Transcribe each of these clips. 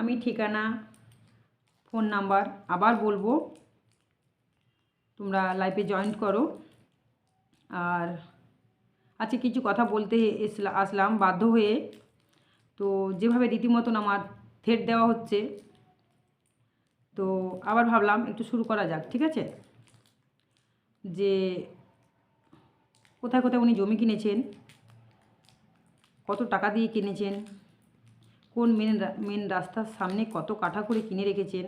আমি ঠিকানা phone number আবার বলব। তোমরা লাইভে জয়েন করো। আর আজকে কিছু কথা বলতে আসলাম, বাধ্য হয়ে। তো যেভাবে রীতিমতন আমার থ্রেট দেওয়া হচ্ছে, তো আবার ভাবলাম একটু শুরু করা যাক, ঠিক আছে? যে কোথায় কোথায় উনি জমি কিনেছেন, কত টাকা দিয়ে কিনেছেন কোন মেন মেন রাস্তার সামনে কত কাঠা করে কিনে রেখেছেন?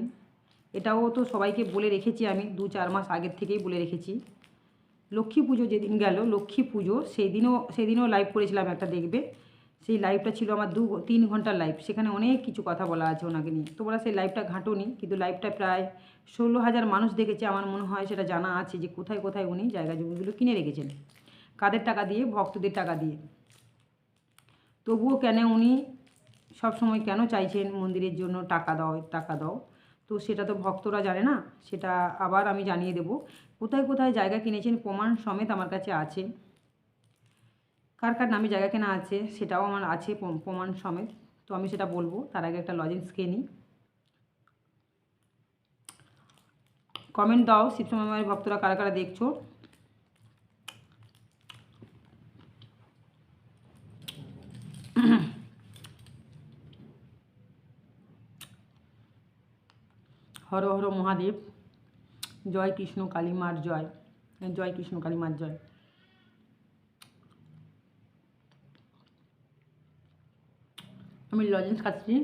এটাও তো সবাইকে বলে রেখেছি আমি, দু চার মাস আগের থেকেই বলে রেখেছি। লক্ষ্মী পুজো যেদিন গেল, লক্ষ্মী পুজো সেই দিনও সেদিনও লাইভ করেছিলাম একটা দেখবে। সেই লাইভটা ছিল আমার দু, তিন ঘণ্টার লাইভ সেখানে অনেক কিছু কথা বলা আছে ওনাকে নিয়ে। তোমরা সেই লাইভটা ঘাঁটোনি, কিন্তু লাইভটা প্রায় ষোলো হাজার মানুষ দেখেছে আমার মনে হয়, সেটা জানা আছে যে কোথায় কোথায় উনি জায়গা জমিগুলো কিনে রেখেছেন। কাদের টাকা দিয়ে? ভক্তদের টাকা দিয়ে। তবুও কেন উনি সবসময় কেন চাইছেন মন্দিরের জন্য টাকা দাও টাকা দাও? তো সেটা তো ভক্তরা জানে না, সেটা আবার আমি জানিয়ে দেব। কোথায় কোথায় জায়গা কিনেছেন, প্রমাণ সমেত আমার কাছে আছে। কার কার নামে জায়গা কেনা আছে, সেটাও আমার আছে প্রমাণ সমেত। তো আমি সেটা বলব, তার আগে একটা লজেন্স খেয়ে নিই। কমেন্ট দাও শিবসময়ের ভক্তরা কারা কারা দেখছ? হর হর মহাদেব। জয় কৃষ্ণ কালীমার জয়। জয় কৃষ্ণ কালীমার জয়। আমি লজেন্স খাচ্ছি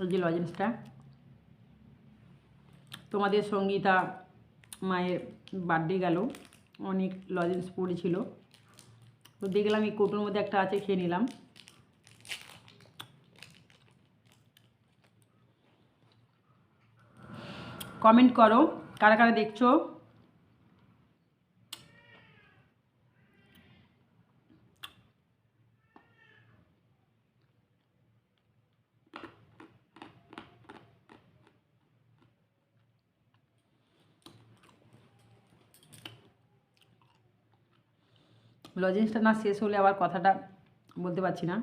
ওই যে লজেন্সটা তোমাদের সঙ্গীতা মায়ের বার্থডে গেল। অনেক লজেন্স পড়েছিল। তো দেখলাম এই কৌটোর মধ্যে একটা আছে, খেয়ে নিলাম। কমেন্ট করো, কারা কারা দেখছ? লজেন্সটা না শেষ হলে আবার কথাটা বলতে পারছি না।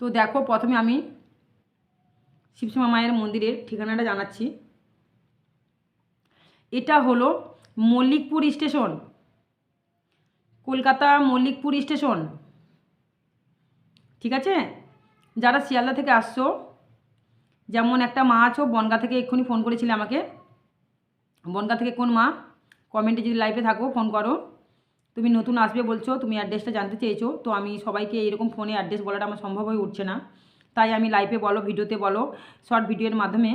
তো দেখো, প্রথমে আমি শিবসীমা মায়ের মন্দিরের ঠিকানাটা জানাচ্ছি। এটা হলো মল্লিকপুর স্টেশন। কলকাতা মল্লিকপুর স্টেশন। ঠিক আছে? যারা শিয়ালদা থেকে আসছো, যেমন একটা মা আছো, বনগা থেকে এক্ষুনি ফোন করেছিলে আমাকে। বনগা থেকে কোন মা? কমেন্টে যদি লাইভে থাকো ফোন করো। তুমি নতুন আসবে বলছো, তুমি অ্যাড্রেসটা জানতে চেয়েছো, তো আমি সবাইকে এইরকম ফোনে অ্যাড্রেস বলাটা আমার সম্ভব হয়ে উঠছে না। তাই আমি লাইভে বলো ভিডিওতে বলো শর্ট ভিডিওর মাধ্যমে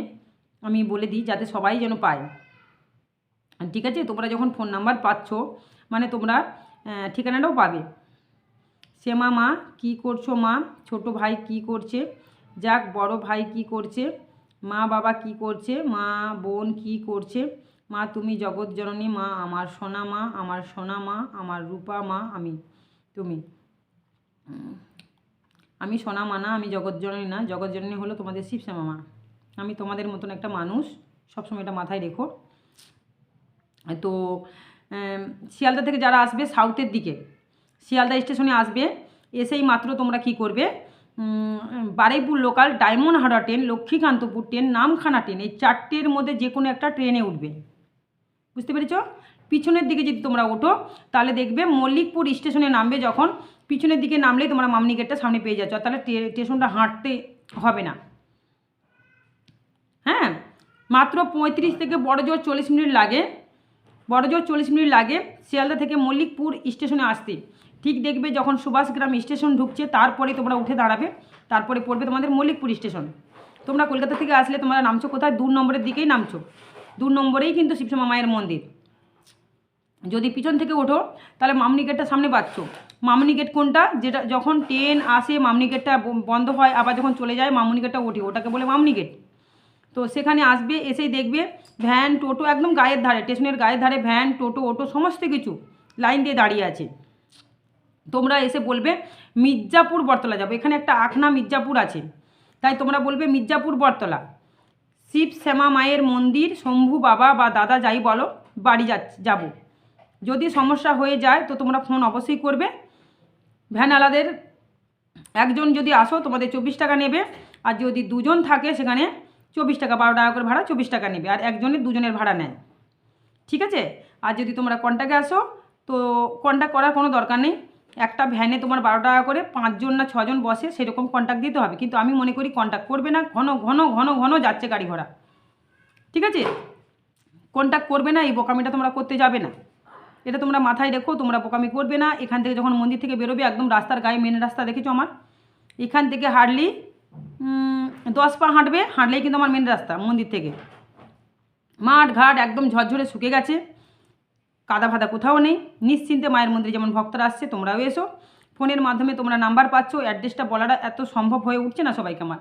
আমি বলে দিই যাতে সবাই যেন পায়। ঠিক আছে? তোমরা যখন ফোন নাম্বার পাচ্ছ মানে তোমরা ঠিকানাটাও পাবে। শ্যামা মা, কি করছ মা? ছোট ভাই কি করছে? যাক, বড় ভাই কি করছে? মা বাবা কি করছে? মা বোন কি করছে? মা, তুমি জগৎ জননী মা, আমার সোনা মা, আমার সোনা মা, আমার রূপা মা, আমি, তুমি। আমি সোনা মানা আমি জগৎ জননী না জগৎ জননী হলো তোমাদের শিবশ্যামা মা আমি তোমাদের মতন একটা মানুষ সবসময় এটা মাথায় রেখো। তো শিয়ালদা থেকে যারা আসবে সাউথের দিকে শিয়ালদা স্টেশনে আসবে এসেই মাত্র তোমরা কি করবে? উম, Baruipur local Diamond Howrah train Lakshmikantapur train Namkhana train এই চারটের মধ্যে যে কোনো একটা ট্রেনে উঠবে। বুঝতে পেরেছ? পিছনের দিকে যদি তোমরা ওঠো তাহলে দেখবে মল্লিকপুর স্টেশনে নামবে যখন পিছনের দিকে নামলেই তোমরা মামনি গেটটা সামনে পেয়ে যাচ্ছ, তাহলে স্টেশনটা হাঁটতে হবে না। হ্যাঁ? মাত্র পঁয়ত্রিশ থেকে বড় জোর চল্লিশ মিনিট লাগে। বড় জোর চল্লিশ মিনিট লাগে শিয়ালদা থেকে মল্লিকপুর স্টেশনে আসতে। ঠিক দেখবে যখন সুভাষগ্রাম স্টেশন ঢুকছে, তারপরে তোমরা উঠে দাঁড়াবে, তারপরে পড়বে তোমাদের মল্লিকপুর স্টেশন। তোমরা কলকাতা থেকে আসলে তোমরা নামছো কোথায়? দু নম্বরের দিকেই নামছো। দু নম্বরেই কিন্তু শিবসমা মায়ের মন্দির। যদি পিছন থেকে ওঠো, তাহলে মামনি গেটটা সামনে পাচ্ছ। মামনি গেট কোনটা? যেটা যখন ট্রেন আসে, মামনি গেটটা বন্ধ হয়, আবার যখন চলে যায়, মামনি গেটটা ওঠে। ওটাকে বলে মামনি গেট। তো সেখানে আসবে, এসেই দেখবে, ভ্যান, টোটো একদম গায়ের ধারে, স্টেশনের গায়ের ধারে ভ্যান, টোটো, অটো, সমস্ত কিছু লাইন দিয়ে দাঁড়িয়ে আছে। তোমরা এসে বলবে, মির্জাপুর বটতলা যাব। এখানে একটা আখনা মির্জাপুর আছে। তাই তোমরা বলবে, মির্জাপুর বটতলা। শিব শ্যামা মায়ের মন্দির, শম্ভু বাবা বা দাদা যাই বলো, বাড়ি যাচ্ছি যাব। যদি সমস্যা হয়ে যায়, তো তোমরা ফোন অবশ্যই করবে। ভ্যানওয়ালাদের, একজন যদি আসো, তোমাদের চব্বিশ টাকা নেবে। আর যদি দুজন থাকে সেখানে চব্বিশ টাকা, বারো টাকা করে ভাড়া চব্বিশ টাকা নেবে। আর একজনের দুজনের ভাড়া নেয়। ঠিক আছে? আর যদি তোমরা কন্ট্যাক্টে আসো, তো কন্ট্যাক্ট করার কোনো দরকার নেই। একটা ভ্যানে তোমার বারো টাকা করে পাঁচজন না ছজন বসে সেরকম কন্ট্যাক্ট দিতে হবে। কিন্তু আমি মনে করি কন্ট্যাক্ট করবে না। ঘন ঘন ঘন ঘন যাচ্ছে গাড়ি ঘোড়া। ঠিক আছে? কন্ট্যাক্ট করবে না, এই বোকামিটা তোমরা করতে যাবে না। এটা তোমরা মাথায় রেখো, তোমরা বোকামি করবে না। এখান থেকে যখন মন্দির থেকে বেরোবে, একদম রাস্তার গায়ে মেন রাস্তা দেখেছ আমার? এখান থেকে হাঁটলি দশ পা হাঁটবে, হাঁটলেই কিন্তু আমার মেন রাস্তা মন্দির থেকে। মাঠ ঘাট একদম ঝরঝরে শুকে গেছে। কাদা ফাদা কোথাও নেই। নিশ্চিন্তে মায়ের মন্দিরে যেমন ভক্তরা আসছে, তোমরাও এসো। ফোনের মাধ্যমে তোমরা নাম্বার পাচ্ছ। অ্যাড্রেসটা বলাটা এত সম্ভব হয়ে উঠছে না সবাইকে আমার।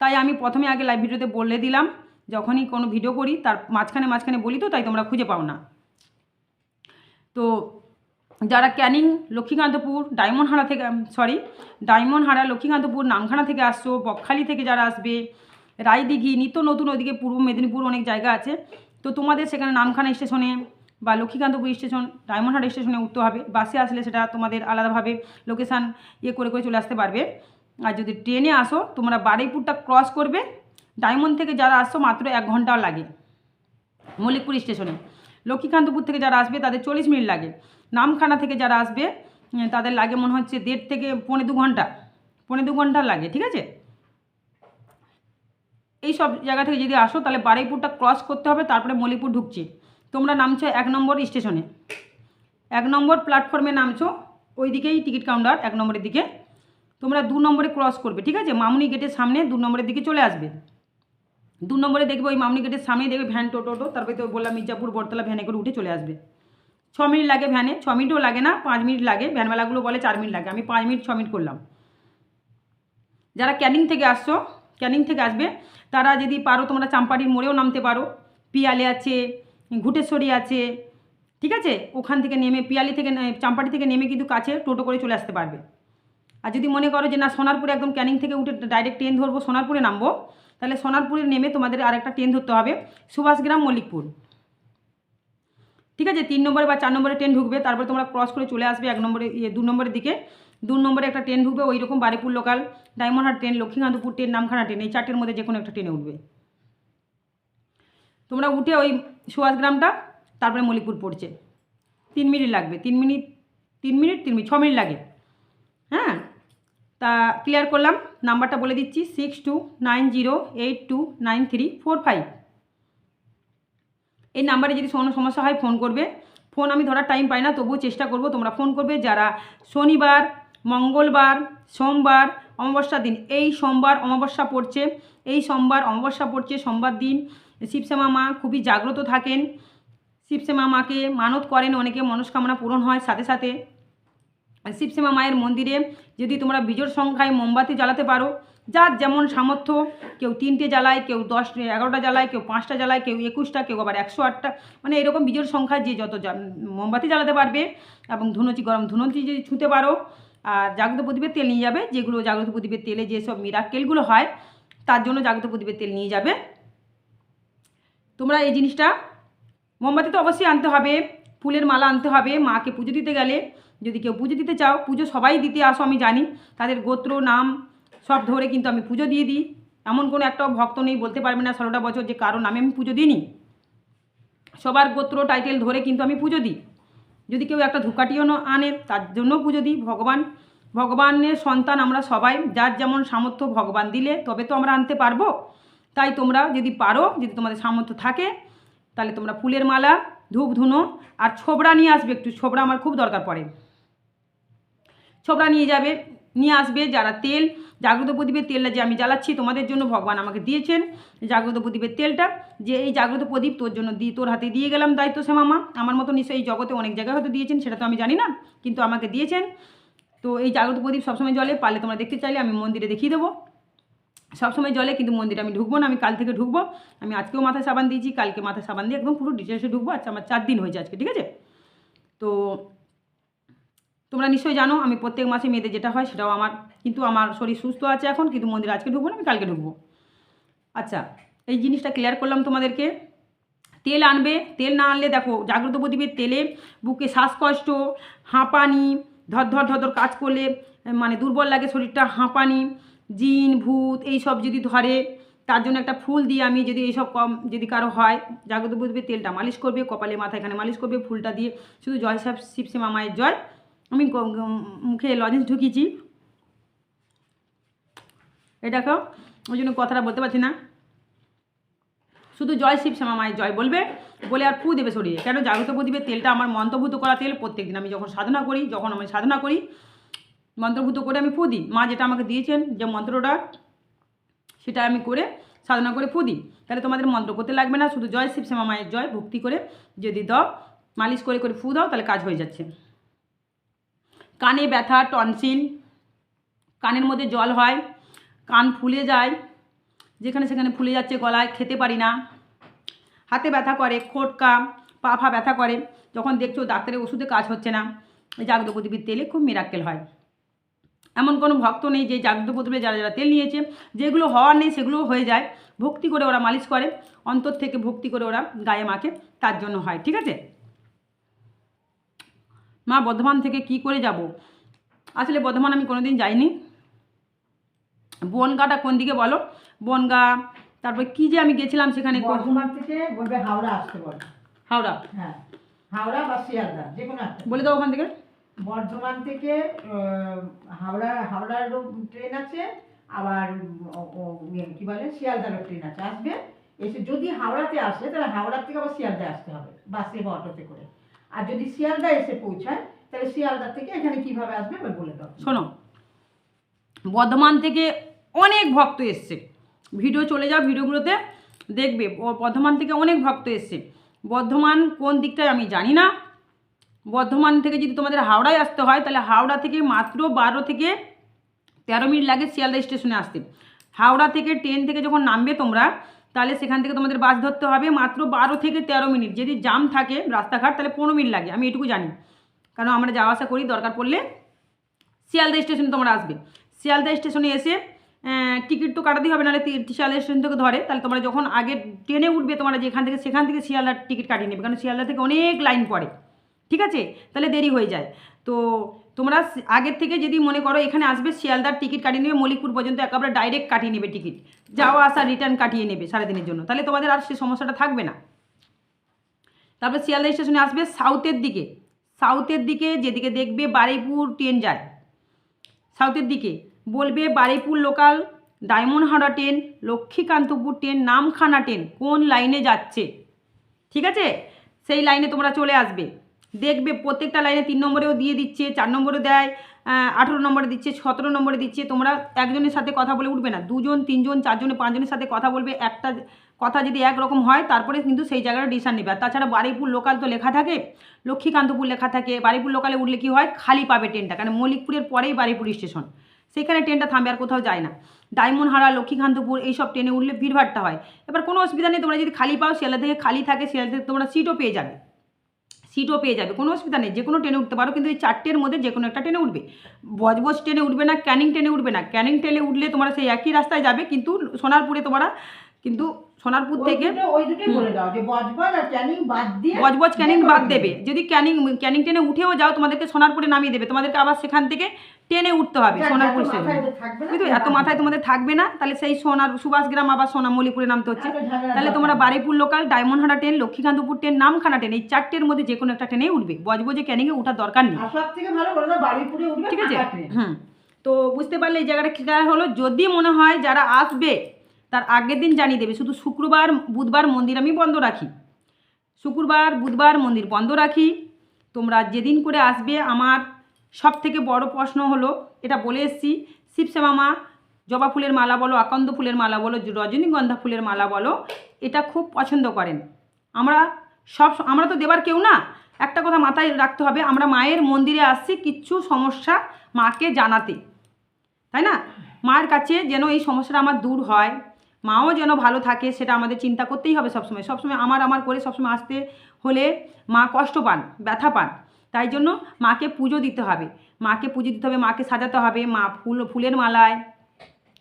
তাই আমি প্রথমে আগে লাইভ ভিডিওতে বলে দিলাম, যখনই কোনো ভিডিও করি, তার মাঝখানে মাঝখানে বলি তো, তাই তোমরা খুঁজে পাও না। তো যারা ক্যানিং লক্ষ্মীকান্তপুর, ডায়মন্ডহারা থেকে সরি ডায়মন্ডহারা, লক্ষ্মীকান্তপুর, নামখানা থেকে আসছো, বকখালি থেকে যারা আসবে, রায়দিঘি, নিত্য নতুন ওইদিকে পূর্ব মেদিনীপুর অনেক জায়গা আছে, তো তোমাদের সেখানে নামখানা স্টেশনে বা লক্ষ্মীকান্তপুর স্টেশন ডায়মন্ডহাটা স্টেশনে উঠতে হবে, বাসে আসলে সেটা তোমাদের আলাদাভাবে লোকেশান ইয়ে করে করে চলে আসতে পারবে। আর যদি ট্রেনে আসো, তোমরা বারুইপুরটা ক্রস করবে, ডায়মন্ড থেকে যারা আসছো, মাত্র এক ঘন্টাও লাগে, মল্লিকপুর স্টেশনে। লক্ষ্মীকান্তপুর থেকে যারা আসবে, তাদের চল্লিশ মিনিট লাগে। নামখানা থেকে যারা আসবে তাদের লাগে মনে হচ্ছে দেড় থেকে পৌনে দু ঘণ্টা। পৌনে দু ঘণ্টা লাগে, ঠিক আছে? এই সব জায়গা থেকে যদি আসো, তাহলে বারুইপুরটা ক্রস করতে হবে, তারপরে মলিপুর ঢুকছি। তোমরা নামছো এক নম্বর স্টেশনে। এক নম্বর প্ল্যাটফর্মে নামছো ওই দিকেই টিকিট কাউন্টার এক নম্বরের দিকে। তোমরা দু নম্বরে ক্রস করবে, ঠিক আছে? মামুনি গেটের সামনে দু নম্বরের দিকে চলে আসবে। দু নম্বরে দেখবে ওই মামনি গেটের সামনেই দেখবে ভ্যান টোটো টোটো, তারপরে তো বললাম মির্জাপুর বটতলা ভ্যানে করে উঠে চলে আসবে। ছ মিনিট লাগে ভ্যানে, ছ মিনিটও লাগে না, পাঁচ মিনিট লাগে, ভ্যানওয়ালাগুলো বলে চার মিনিট লাগে, আমি পাঁচ মিনিট, ছ মিনিট করলাম। যারা ক্যানিং থেকে আসছো, ক্যানিং থেকে আসবে, তারা যদি পারো তোমরা চাম্পাটির মোড়েও নামতে পারো, পিয়ালে আছে, ঘুটেশ্বরী আছে, ঠিক আছে? ওখান থেকে নেমে, পিয়ালি থেকে চাম্পাটি থেকে নেমে কিন্তু কাছে টোটো করে চলে আসতে পারবে। আর যদি মনে করো যে না, সোনারপুরে একদম ক্যানিং থেকে উঠে ডাইরেক্ট ট্রেন ধরবো, সোনারপুরে নামবো তাহলে সোনারপুরে নেমে তোমাদের আরেকটা ট্রেন ধরতে হবে সুভাষগ্রাম মল্লিকপুর। ঠিক আছে, তিন নম্বরে বা চার নম্বরে ট্রেন ঢুকবে, তারপরে তোমরা ক্রস করে চলে আসবে এক নম্বরে ইয়ে দু নম্বরের দিকে। দু নম্বরে একটা ট্রেন ঢুকবে, ওই রকম Baruipur local ডায়মন্ডহাট train Lakshmikantapur train Namkhana train এই চারটের মধ্যে যে কোনো একটা ট্রেনে উঠবে। তোমরা উঠে ওই সুভাষগ্রামটা তারপরে মল্লিকপুর পড়ছে। তিন মিনিট লাগবে, তিন মিনিট তিন মিনিট তিন মিনিট, ছ মিনিট লাগে। হ্যাঁ? তা ক্লিয়ার করলাম। নাম্বারটা বলে দিচ্ছি six two nine zero eight two nine three four five এই নাম্বারে যদি কোনো সমস্যা হয় ফোন করবে। ফোন আমি ধরার টাইম পাই না, তবুও চেষ্টা করব তোমরা ফোন করবে। যারা শনিবার, মঙ্গলবার, সোমবার অমাবস্যার দিন, এই সোমবার অমাবস্যা পড়ছে, এই সোমবার অমাবস্যা পড়ছে, সোমবার দিন শিবশ্যামা মা খুবই জাগ্রত থাকেন। শিবশ্যামা মাকে মানত করেন, অনেকে মনস্কামনা পূরণ হয়, সাথে সাথে শিবশ্যামা মায়ের মন্দিরে যদি তোমরা বিজোড় সংখ্যায় মোমবাতি জ্বালাতে পারো, যার যেমন সামর্থ্য, কেউ তিনটে জ্বালায়, কেউ দশ এগারোটা জ্বালায়, কেউ পাঁচটা জ্বালায়, কেউ একুশটা, কেউ আবার একশো আটটা মানে এরকম বিজোড় সংখ্যায় যে যত মোমবাতি জ্বালাতে পারবে এবং ধুনুচি, গরম ধুনুচি যদি ছুঁতে পারো, আর জাগ্রত প্রদীপের তেল নিয়ে যাবে, যেগুলো জাগ্রত প্রদীপের তেলে যেসব মিরাক্কেলগুলো হয়, তার জন্য জাগ্রত প্রদীপের তেল নিয়ে যাবে। তোমরা এই জিনিসটা, মোমবাতি তো অবশ্যই আনতে হবে। ফুলের মালা আনতে হবে, মাকে পুজো দিতে গেলে। যদি কেউ পুজো দিতে চাও, পুজো সবাই দিতে আসো, আমি জানি। তাদের গোত্র, নাম সব ধরে কিন্তু আমি পুজো দিয়ে দিই। এমন কোনো একটাও ভক্ত নেই, বলতে পারবে না ষোলোটা বছর যে কারও নামে আমি পুজো দিইনি। সবার গোত্র টাইটেল ধরে কিন্তু আমি পুজো দিই। যদি কেউ একটা ধুকাটিও আনে, তার জন্য পুজো দিই। ভগবান, ভগবানের সন্তান আমরা সবাই, যার যেমন সামর্থ্য ভগবান দিলে, তবে তো আমরা আনতে পারব। তাই তোমরা যদি পারো, যদি তোমাদের সামর্থ্য থাকে, তাহলে তোমরা ফুলের মালা ধূপ ধুনো আর ছোবড়া নিয়ে আসবে একটু, ছোবড়া আমার খুব দরকার পড়ে। ছোবড়া নিয়ে যাবে, নিয়ে আসবে যারা তেল, জাগ্রত প্রদীপের তেলটা যে আমি জ্বালাচ্ছি, তোমাদের জন্য ভগবান আমাকে দিয়েছেন জাগ্রত প্রদীপের তেলটা। যে এই জাগ্রত প্রদীপ তোর জন্য দিয়ে তোর হাতে দিয়ে গেলাম দায়িত্ব সে মামা। আমার মতো নিশ্চয়ই এই জগতে অনেক জায়গায় হয়তো দিয়েছেন, সেটা তো আমি জানি না, কিন্তু আমাকে দিয়েছেন। তো এই জাগ্রত প্রদীপ সবসময় জলে, পারলে তোমরা দেখতে চাইলে আমি মন্দিরে দেখিয়ে দেবো। সবসময় জলে, কিন্তু মন্দিরে আমি ঢুকবো না, আমি কাল থেকে ঢুকবো। আমি আজকেও মাথায় সাবান দিয়েছি, কালকে মাথায় সাবান দিয়ে একদম পুরো ডিটেলসে ঢুকবো। আচ্ছা আমার চার দিন হয়েছে আজকে, ঠিক আছে? তো তোমরা নিশ্চয়ই জানো, আমি প্রত্যেক মাসে মেয়েদের যেটা হয় সেটাও আমার, কিন্তু আমার শরীর সুস্থ আছে এখন, কিন্তু মন্দিরে আজকে ঢুকবো না, আমি কালকে ঢুকবো। আচ্ছা এই জিনিসটা ক্লিয়ার করলাম তোমাদেরকে। তেল আনবে, তেল না আনলে দেখো, জাগ্রত প্রদীপের তেলে বুকে শ্বাসকষ্ট, হাঁপানি ধর ধর ধর ধর কাজ করলে মানে দুর্বল লাগে শরীরটা, হাঁপানি জিন, ভূত এই সব যদি ধরে, তার জন্য একটা ফুল দিয়ে আমি যদি এইসব কম যদি কারও হয়, জাগ্রত বুঝবে তেলটা মালিশ করবে, কপালে মাথা এখানে মালিশ করবে, ফুলটা দিয়ে শুধু জয় সাহেব শিবসে মামায়ের জয়। আমি মুখে লজেন্স ঢুকিয়েছি। দেখো, ওই জন্য কথাটা বলতে পারছি না। শুধু জয় শিব শ্যামা মায়ের জয় বলবে, বলে আর ফু দেবে শরীরে। কেন? জাগ্রত প্রদীপের তেলটা আমার মন্ত্রভূত করা তেল প্রত্যেকদিন আমি যখন সাধনা করি, যখন আমি সাধনা করি মন্ত্রভূত করে আমি ফু দিই। মা যেটা আমাকে দিয়েছেন যে মন্ত্রটা, সেটা আমি করে সাধনা করে ফু দিই। তাহলে তোমাদের মন্ত্র করতে লাগবে না, শুধু জয় শিব শ্যামা মায়ের জয়, ভক্তি করে যদি দাও, মালিশ করে করে ফু দাও, তাহলে কাজ হয়ে যাচ্ছে। কানে ব্যথা টনসিল কানের মধ্যে জল হয়, কান ফুলে যায়, যেখানে সেখানে ফুলে যাচ্ছে গলায়, খেতে পারি না। হাতে ব্যথা করে, খোটকা, পা ফা ব্যথা করে, যখন দেখছ ডাক্তারের ওষুধে কাজ হচ্ছে না প্রদীপের তেলে খুব মিরাক্কেল হয়। এমন কোনো ভক্ত নেই যে জাগ্রত যারা যারা তেল নিয়েছে যেগুলো হওয়ার নেই সেগুলোও হয়ে যায়। ভক্তি করে ওরা মালিশ করে অন্তর থেকে ভক্তি করে ওরা গায়ে মাখে তার জন্য হয় ঠিক আছে? মা বর্ধমান থেকে কি করে যাব? আসলে বর্ধমান আমি কোনোদিন যাইনি। বনগাটা কোন দিকে বলো? বনগা তারপর কি যে আমি গেছিলাম সেখানে বর্ধমান থেকে বলবে হাওড়া আসতে বলে। হাওড়া? হ্যাঁ হাওড়া বা শিয়ালদা যে কোনো বলে দাও ওখান থেকে। বর্ধমান থেকে হাওড়া হাওড়ারও ট্রেন আছে, আবার ইয়ে কি বলে শিয়ালদারও ট্রেন আছে। আসবে, এসে যদি হাওড়াতে আসে, তাহলে হাওড়ার থেকে আবার শিয়ালদায় আসতে হবে বাসে বা অটোতে করে। আর যদি শিয়ালদা এসে পৌঁছায়, তাহলে শিয়ালদা থেকে এখানে কীভাবে আসবে ওই বলে দাও। শোনো, বর্ধমান থেকে অনেক ভক্ত এসছে। ভিডিও চলে যাও ভিডিওগুলোতে, দেখবে বর্ধমান থেকে অনেক ভক্ত এসছে। বর্ধমান কোন দিকটায় আমি জানি না। বর্ধমান থেকে যদি তোমাদের হাওড়ায় আসতে হয়, তাহলে হাওড়া থেকে মাত্র বারো থেকে তেরো মিনিট লাগে শিয়ালদা স্টেশনে আসতে। হাওড়া থেকে ট্রেন থেকে যখন নামবে তোমরা, তাহলে সেখান থেকে তোমাদের বাস ধরতে হবে মাত্র বারো থেকে তেরো মিনিট। যদি জাম থাকে রাস্তাঘাট, তাহলে পনেরো মিনিট লাগে, আমি এটুকু জানি। কারণ আমরা যাওয়া আসা করি, দরকার পড়লে শিয়ালদা স্টেশনে তোমরা আসবে। শিয়ালদা স্টেশনে এসে টিকিট তো কাটাতেই হবে, নাহলে শিয়ালদা স্টেশন থেকে ধরে। তাহলে তোমরা যখন আগে ট্রেনে উঠবে, তোমরা যেখান থেকে, সেখান থেকে শিয়ালদার টিকিট কাটিয়ে নেবে। কারণ শিয়ালদা থেকে অনেক লাইন পড়ে। ঠিক আছে? তাহলে দেরি হয়ে যায়। তো তোমরা আগের থেকে যদি মনে করো এখানে আসবে, শিয়ালদার টিকিট কাটিয়ে নেবে মলিকপুর পর্যন্ত একেবারে ডাইরেক্ট কাটিয়ে নেবে টিকিট। যাওয়া আসা রিটার্ন কাটিয়ে নেবে সারাদিনের জন্য। তাহলে তোমাদের আর সে সমস্যাটা থাকবে না। তারপরে শিয়ালদা স্টেশনে আসবে সাউথের দিকে। সাউথের দিকে যেদিকে দেখবে বারুইপুর ট্রেন যায়। সাউথের দিকে বলবে Baruipur local Diamond Howrah train Lakshmikantapur train Namkhana train কোন লাইনে যাচ্ছে? ঠিক আছে? সেই লাইনে তোমরা চলে আসবে। দেখবে প্রত্যেকটা লাইনে তিন নম্বরেও দিয়ে দিচ্ছে, চার নম্বরে দেয় আঠেরো নম্বরে দিচ্ছে, সতেরো নম্বরে দিচ্ছে, তোমরা একজনের সাথে কথা বলে উঠবে না। দুজন, তিনজন, চারজনে, পাঁচজনের সাথে কথা বলবে, একটা কথা যদি একরকম হয়, তারপরে কিন্তু সেই জায়গাটা ডিসিশন নেবে। আর তাছাড়া বারুইপুর লোকাল তো লেখা থাকে, লক্ষ্মীকান্তপুর লেখা থাকে বারুইপুর লোকালে উঠলে কি হয়? খালি পাবে ট্রেনটা কারণ মল্লিকপুরের পরেই বারুইপুর স্টেশন সেখানে ট্রেনটা থামবে আর কোথাও যায় না। ডায়মন্ড হারা লক্ষ্মীকান্তপুর, এইসব ট্রেনে উঠলে ভিড়ভাড়টা হয়। এবার কোনো অসুবিধা নেই, তোমরা যদি খালি পাও, শিয়ালদা থেকে খালি থাকে, শিয়ালদা থেকে তোমরা সিটও পেয়ে যাবে। সিটও পেয়ে যাবে কোনো অসুবিধা নেই যে কোনো ট্রেনে উঠতে পারো কিন্তু এই চারটের মধ্যে যে কোনো একটা ট্রেনে উঠবে। বজবজ ট্রেনে উঠবে না ক্যানিং ট্রেনে উঠবে না ক্যানিং ট্রেনে উঠলে তোমরা সেই একই রাস্তায় যাবে কিন্তু সোনারপুরে তোমরা কিন্তু সোনারপুর থেকে বজবজ ক্যানিং বাদ। দেবে। যদি ক্যানিং ক্যানিং ট্রেনে উঠেও যাও তোমাদেরকে সোনারপুরে নামিয়ে দেবে তোমাদেরকে আবার সেখান থেকে ট্রেনে উঠতে হবে সোনারপুর স্টেশনে এত মাথায় তোমাদের থাকবে না? তাহলে সেই সোনার সুভাষগ্রাম আবার সোনামলিপুরে নামতে হচ্ছে। তাহলে তোমরা নেই। Baruipur local ডায়মন্ডহাটা train Lakshmikantapur train Namkhana train এই চারটের মধ্যে যে কোনো একটা ট্রেনে উঠবে। বজবজে ক্যানিংয়ে ওঠার দরকার নেই। ঠিক আছে? হুম। তো বুঝতে পারলে এই জায়গাটা ক্লিয়ার হলো। যদি মনে হয় যারা আসবে তার আগের দিন জানিয়ে দেবে। শুধু শুক্রবার বুধবার মন্দির আমি বন্ধ রাখি। শুক্রবার বুধবার মন্দির বন্ধ রাখি। তোমরা যেদিন করে আসবে আমার সব থেকে বড় প্রশ্ন হলো, এটা বলে এসছি শিবসেমা মা জবা ফুলের মালা বলো, আকন্দ ফুলের মালা বলো, রজনীগন্ধা ফুলের মালা বলো, এটা খুব পছন্দ করেন। আমরা সব আমরা তো দেবার কেউ না। একটা কথা মাথায় রাখতে হবে, আমরা মায়ের মন্দিরে আসছি কিচ্ছু সমস্যা মাকে জানাতে। তাই না? মায়ের কাছে যেন এই সমস্যাটা আমার দূর হয়, মাও যেন ভালো থাকে, সেটা আমাদের চিন্তা করতেই হবে সবসময়। সবসময় আমার আমার করে সবসময় আসতে হলে মা কষ্ট পান, ব্যথা পান। তাই জন্য মাকে পুজো দিতে হবে। মাকে পুজো দিতে হবে, মাকে সাজাতে হবে, মা ফুল, ফুলের মালায়,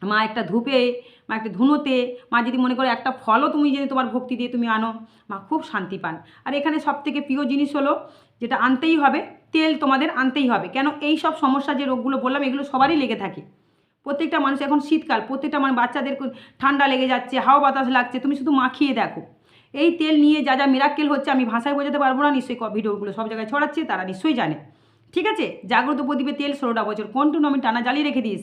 মা একটা ধূপে, মা একটা ধুনোতে, মা যদি মনে করো একটা ফলও তুমি যদি তোমার ভক্তি দিয়ে তুমি আনো, মা খুব শান্তি পান। আর এখানে সব থেকে প্রিয় জিনিস হলো, যেটা আনতেই হবে, তেল তোমাদের আনতেই হবে। কেন এই সব সমস্যা যে রোগগুলো বললাম, এগুলো সবারই লেগে থাকে। প্রত্যেকটা মানুষ, এখন শীতকাল, প্রত্যেকটা মানে বাচ্চাদের ঠান্ডা লেগে যাচ্ছে, হাওয়া বাতাস লাগছে, তুমি শুধু মাখিয়ে দেখো। এই তেল নিয়ে যা যা মিরাক্কেল হচ্ছে, আমি ভাষায় বোঝাতে পারব না, নিশ্চয়ই ভিডিওগুলো সব জায়গায় ছড়াচ্ছে, তারা নিশ্চয়ই জানে। ঠিক আছে? জাগ্রত প্রদীপে তেল ষোলোটা বছর কন্টিনিউ আমি টানা জ্বালিয়ে রেখে দিয়ে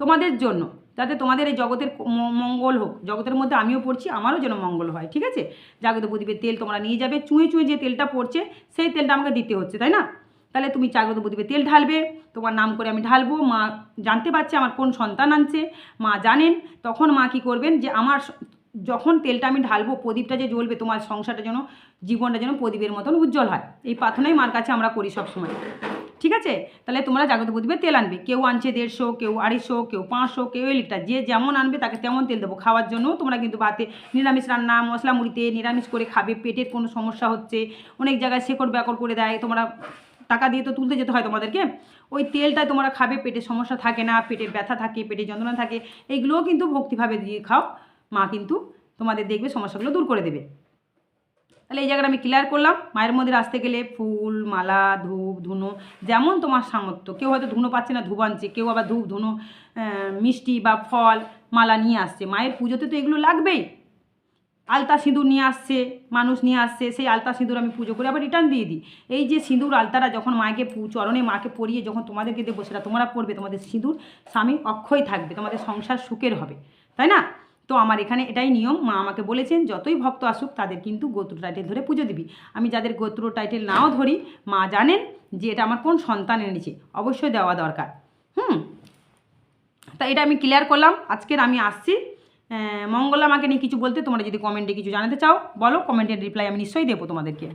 তোমাদের জন্য, যাতে তোমাদের এই জগতের মঙ্গল হোক, জগতের মধ্যে আমিও পড়ছি, আমারও যেন মঙ্গল হয়, ঠিক আছে? জাগ্রত প্রদীপের তেল তোমরা নিয়ে যাবে, চুঁয়ে চুঁয়ে যে তেলটা পড়ছে, সেই তেলটা আমাকে দিতে হচ্ছে, তাই না? তাহলে তুমি জাগ্রত প্রদীপে তেল ঢালবে, তোমার নাম করে আমি ঢালবো, মা জানতে পারছে আমার কোন সন্তান আনছে, মা জানেন, তখন মা কি করবেন যে আমার যখন তেলটা আমি ঢালবো, প্রদীপটা যে জ্বলবে, তোমার সংসারটা যেন, জীবনটা যেন প্রদীপের মতন উজ্জ্বল হয়। এই প্রার্থনাই মার কাছে আমরা করি সবসময়। ঠিক আছে? তাহলে তোমরা জাগ্রত প্রদীপে তেল আনবে। কেউ আনছে দেড়শো, কেউ আড়াইশো, কেউ পাঁচশো, কেউ এক লিটার। যে যেমন আনবে, তাকে তেমন তেল দেবো। খাওয়ার জন্য তোমরা কিন্তু ভাতে নিরামিষ রান্না, মশলা মুড়িতে নিরামিষ করে খাবে। পেটের কোনো সমস্যা হচ্ছে, অনেক জায়গায় শেকড় ব্যাকড় করে দেয়। তোমরা টাকা দিয়ে তো তুলতে যেতে হয় তোমাদেরকে। ওই তেলটা তোমরা খাবে, পেটের সমস্যা থাকে না, পেটের ব্যথা থাকে, পেটের যন্ত্রণা থাকে। এইগুলোও কিন্তু ভক্তিভাবে দিয়ে খাও। মা কিন্তু তোমাদের দেখবে সমস্যাগুলো দূর করে দেবে। তাহলে এই জায়গাটা আমি ক্লিয়ার করলাম। মায়ের মধ্যে আসতে গেলে ফুল, মালা, ধূপ, ধুনো, যেমন তোমার সামর্থ্য। কেউ হয়তো ধুনো পাচ্ছে না, ধূপ আনছে, কেউ আবার ধূপ, ধুনো মিষ্টি বা ফল, মালা নিয়ে আসছে। মায়ের পুজোতে তো এগুলো লাগবেই। আলতা সিঁদুর নিয়ে আসছে, মানুষ নিয়ে আসছে, সেই আলতা সিঁদুর আমি পুজো করে আবার রিটার্ন দিয়ে দিই। এই যে সিঁদুর আলতারা যখন মাকে চরণে মাকে পরিয়ে যখন তোমাদেরকে দেবো, সেটা তোমরা পড়বে তোমাদের সিঁদুর স্বামী অক্ষয় থাকবে, তোমাদের সংসার সুখের হবে। তাই না? তো আমার এখানে এটাই নিয়ম। মা আমাকে বলেছেন, যতই ভক্ত আসুক, তাদের কিন্তু গোত্র টাইটেল ধরে পুজো দিবি। আমি যাদের গোত্র টাইটেল নাও ধরি, মা জানেন যে এটা আমার কোন সন্তান এনেছে অবশ্যই দেওয়া দরকার। হুম? তা এটা আমি ক্লিয়ার করলাম। আজকের আমি আসছি। মঙ্গলা আমাকে নিয়ে কিছু বলতে, তোমরা যদি কমেন্টে কিছু জানাতে চাও, বলো। কমেন্টের রিপ্লাই আমি নিশ্চয়ই দেবো তোমাদেরকে।